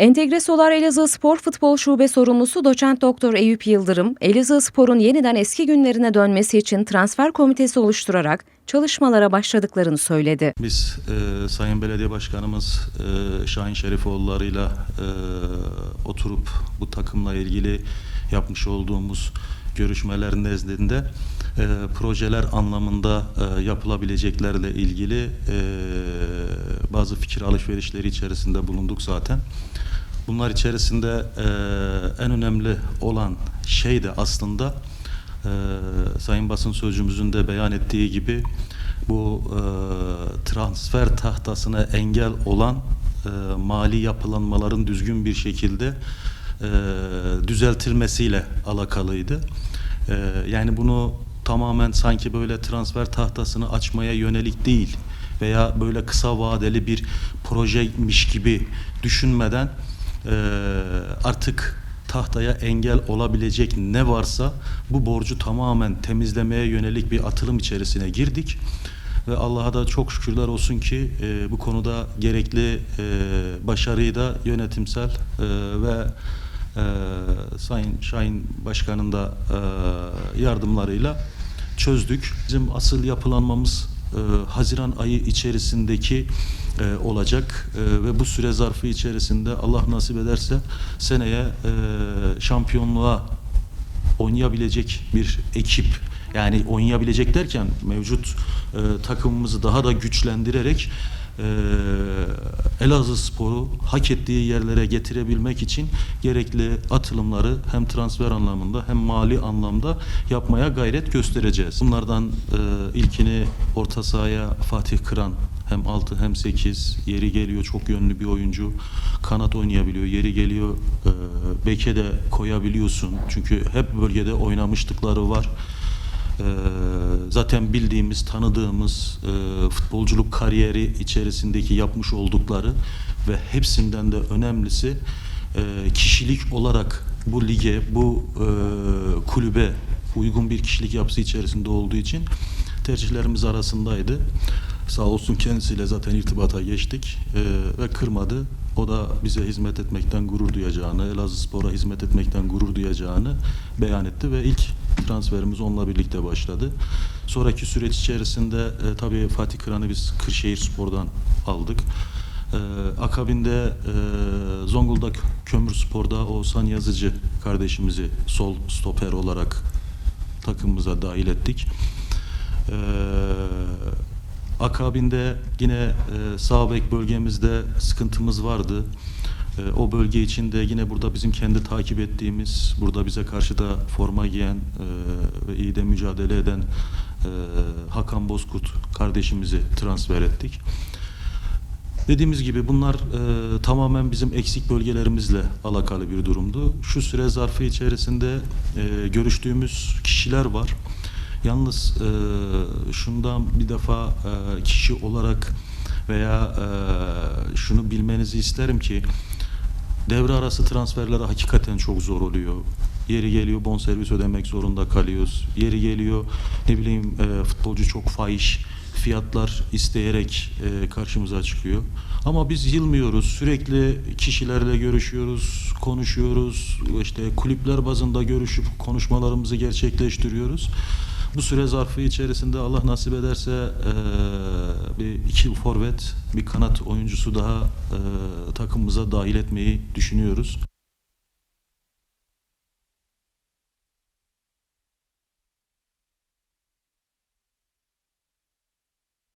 Entegre Solar Elazığ Spor Futbol Şube Sorumlusu Doçent Doktor Eyüp Yıldırım, Elazığ Spor'un yeniden eski günlerine dönmesi için transfer komitesi oluşturarak çalışmalara başladıklarını söyledi. Biz e, Sayın Belediye Başkanımız e, Şahin Şerifoğulları'yla e, oturup bu takımla ilgili yapmış olduğumuz görüşmeler nezdinde e, projeler anlamında e, yapılabileceklerle ilgili e, bazı fikir alışverişleri içerisinde bulunduk zaten. Bunlar içerisinde e, en önemli olan şey de aslında e, Sayın Basın Sözcümüzün de beyan ettiği gibi bu e, transfer tahtasına engel olan e, mali yapılanmaların düzgün bir şekilde e, düzeltilmesiyle alakalıydı. E, yani bunu tamamen sanki böyle transfer tahtasını açmaya yönelik değil veya böyle kısa vadeli bir projeymiş gibi düşünmeden e, artık tahtaya engel olabilecek ne varsa bu borcu tamamen temizlemeye yönelik bir atılım içerisine girdik. Ve Allah'a da çok şükürler olsun ki e, bu konuda gerekli e, başarıyı da yönetimsel e, ve e, Sayın Şahin Başkan'ın da e, yardımlarıyla çözdük. Bizim asıl yapılanmamız e, Haziran ayı içerisindeki e, olacak E, ve bu süre zarfı içerisinde Allah nasip ederse seneye e, şampiyonluğa oynayabilecek bir ekip yani oynayabilecek derken mevcut e, takımımızı daha da güçlendirerek e, Elazığ Spor'u hak ettiği yerlere getirebilmek için gerekli atılımları hem transfer anlamında hem mali anlamda yapmaya gayret göstereceğiz. Bunlardan e, ilkini orta sahaya Fatih Kıran hem 6 hem 8 yeri geliyor çok yönlü bir oyuncu kanat oynayabiliyor yeri geliyor e, beke de koyabiliyorsun çünkü hep bölgede oynamışlıkları var e, zaten bildiğimiz tanıdığımız e, futbolculuk kariyeri içerisindeki yapmış oldukları ve hepsinden de önemlisi e, kişilik olarak bu lige bu e, kulübe uygun bir kişilik yapısı içerisinde olduğu için tercihlerimiz arasındaydı. Sağ olsun kendisiyle zaten irtibata geçtik e, ve kırmadı. O da bize hizmet etmekten gurur duyacağını, Elazığ Spor'a hizmet etmekten gurur duyacağını beyan etti ve ilk transferimiz onunla birlikte başladı. Sonraki süreç içerisinde e, tabii Fatih Kıran'ı biz Kırşehir Spor'dan aldık. E, akabinde e, Zonguldak Kömür Spor'da Oğuzhan Yazıcı kardeşimizi sol stoper olarak takımımıza dahil ettik. Ee, akabinde yine e, sağ bek bölgemizde sıkıntımız vardı. E, o bölge için de yine burada bizim kendi takip ettiğimiz, burada bize karşı da forma giyen e, ve iyi de mücadele eden e, Hakan Bozkurt kardeşimizi transfer ettik. Dediğimiz gibi bunlar e, tamamen bizim eksik bölgelerimizle alakalı bir durumdu. Şu süre zarfı içerisinde e, görüştüğümüz kişiler var. Yalnız e, şundan bir defa e, kişi olarak veya e, şunu bilmenizi isterim ki devre arası transferler hakikaten çok zor oluyor. Yeri geliyor bonservis ödemek zorunda kalıyoruz. Yeri geliyor ne bileyim e, futbolcu çok fahiş fiyatlar isteyerek e, karşımıza çıkıyor. Ama biz yılmıyoruz. Sürekli kişilerle görüşüyoruz, konuşuyoruz. İşte kulüpler bazında görüşüp konuşmalarımızı gerçekleştiriyoruz. Bu süre zarfı içerisinde Allah nasip ederse e, iki forvet, bir kanat oyuncusu daha e, takımımıza dahil etmeyi düşünüyoruz.